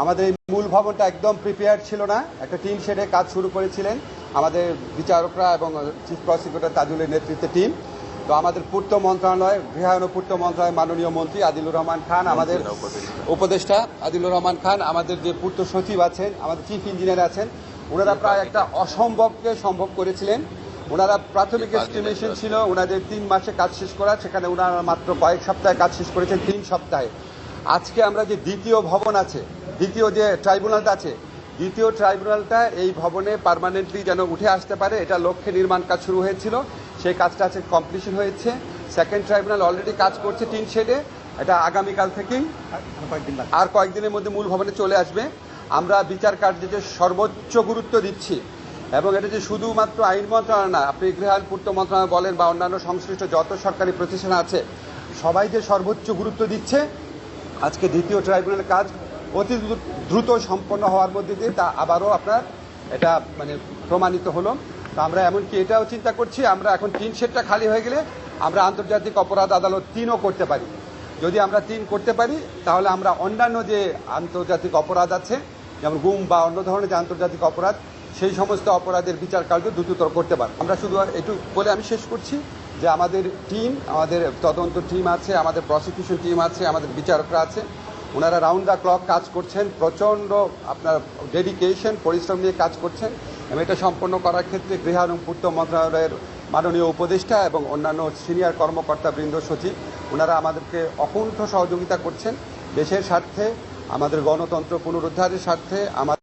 আমাদের এই মূল ভবনটা একদম প্রিপেয়ার ছিল না। একটা টিম শেডে কাজ শুরু করেছিলেন। আমাদের বিচারকরা এবং চিফ প্রসিকিউটর তাজুলের নেতৃত্বে টিম তো আমাদের পূর্ত মন্ত্রণালয় গৃহায়ন পূর্ত মন্ত্রণালয় মাননীয় মন্ত্রী আদিলুর রহমান খান আমাদের উপদেষ্টা আদিলুর রহমান খান আমাদের যে পূর্ত সচিব আছেন আমাদের চিফ ইঞ্জিনিয়ার আছেন ওনারা প্রায় একটা অসম্ভবকে সম্ভব করেছিলেন। ওনারা প্রাথমিক এস্টিমেশন ছিল ওনাদের তিন মাসে কাজ শেষ করা সেখানে ওনারা মাত্র কয়েক সপ্তাহে কাজ শেষ করেছেন তিন সপ্তাহে। আজকে আমরা যে দ্বিতীয় ভবন আছে দ্বিতীয় যে ট্রাইব্যুনালটা আছে, দ্বিতীয় ট্রাইব্যুনালটা এই ভবনে পার্মানেন্টলি যেন উঠে আসতে পারে, এটা লক্ষ্যে নির্মাণ কাজ শুরু হয়েছিল, সেই কাজটা আছে কমপ্লিশন হয়েছে। সেকেন্ড ট্রাইব্যুনাল অলরেডি কাজ করছে তিন শেডে এটা আগামীকাল থেকেই। আর কয়েকদিনের মধ্যে মূল ভবনে চলে আসবে। আমরা বিচার কার্যে সর্বোচ্চ গুরুত্ব দিচ্ছি, এবং এটা যে শুধুমাত্র আইন মন্ত্রণালয় না, আপনি গৃহায়ণ পূর্ত মন্ত্রণালয় বলেন বা অন্যান্য সংশ্লিষ্ট যত সরকারি প্রতিষ্ঠান আছে, সবাই যে সর্বোচ্চ গুরুত্ব দিচ্ছে, আজকে দ্বিতীয় ট্রাইব্যুনালের কাজ অতি দ্রু- দ্রুত সম্পন্ন হওয়ার মধ্যে দিয়ে তা আবারও আপনার এটা মানে প্রমাণিত হলো। তো আমরা এমনকি এটাও চিন্তা করছি, আমরা এখন তিন সেটটা খালি হয়ে গেলে আমরা আন্তর্জাতিক অপরাধ আদালত তিনও করতে পারি। যদি আমরা তিন করতে পারি, তাহলে আমরা অন্যান্য যে আন্তর্জাতিক অপরাধ আছে, যেমন গুম বা অন্য ধরনের যে আন্তর্জাতিক অপরাধ, সেই সমস্ত অপরাধের বিচার কার্য দ্রুততর করতে পারব। আমরা শুধু একটু বলে আমি শেষ করছি যে আমাদের টিম, আমাদের তদন্ত টিম আছে, আমাদের প্রসিকিউশন টিম আছে, আমাদের বিচারকরা আছে। ওনারা রাউন্ড দ্য ক্লক কাজ করছেন, প্রচণ্ড আপনার ডেডিকেশন পরিশ্রম নিয়ে কাজ করছেন। এবং এটা সম্পন্ন করার ক্ষেত্রে গৃহ এবং পূর্ত মন্ত্রণালয়ের মাননীয় উপদেষ্টা এবং অন্যান্য সিনিয়র কর্মকর্তা বৃন্দ, সচিব, ওনারা আমাদেরকে অকুণ্ঠ সহযোগিতা করছেন। দেশের স্বার্থে, আমাদের গণতন্ত্র পুনরুদ্ধারের স্বার্থে, আমাদের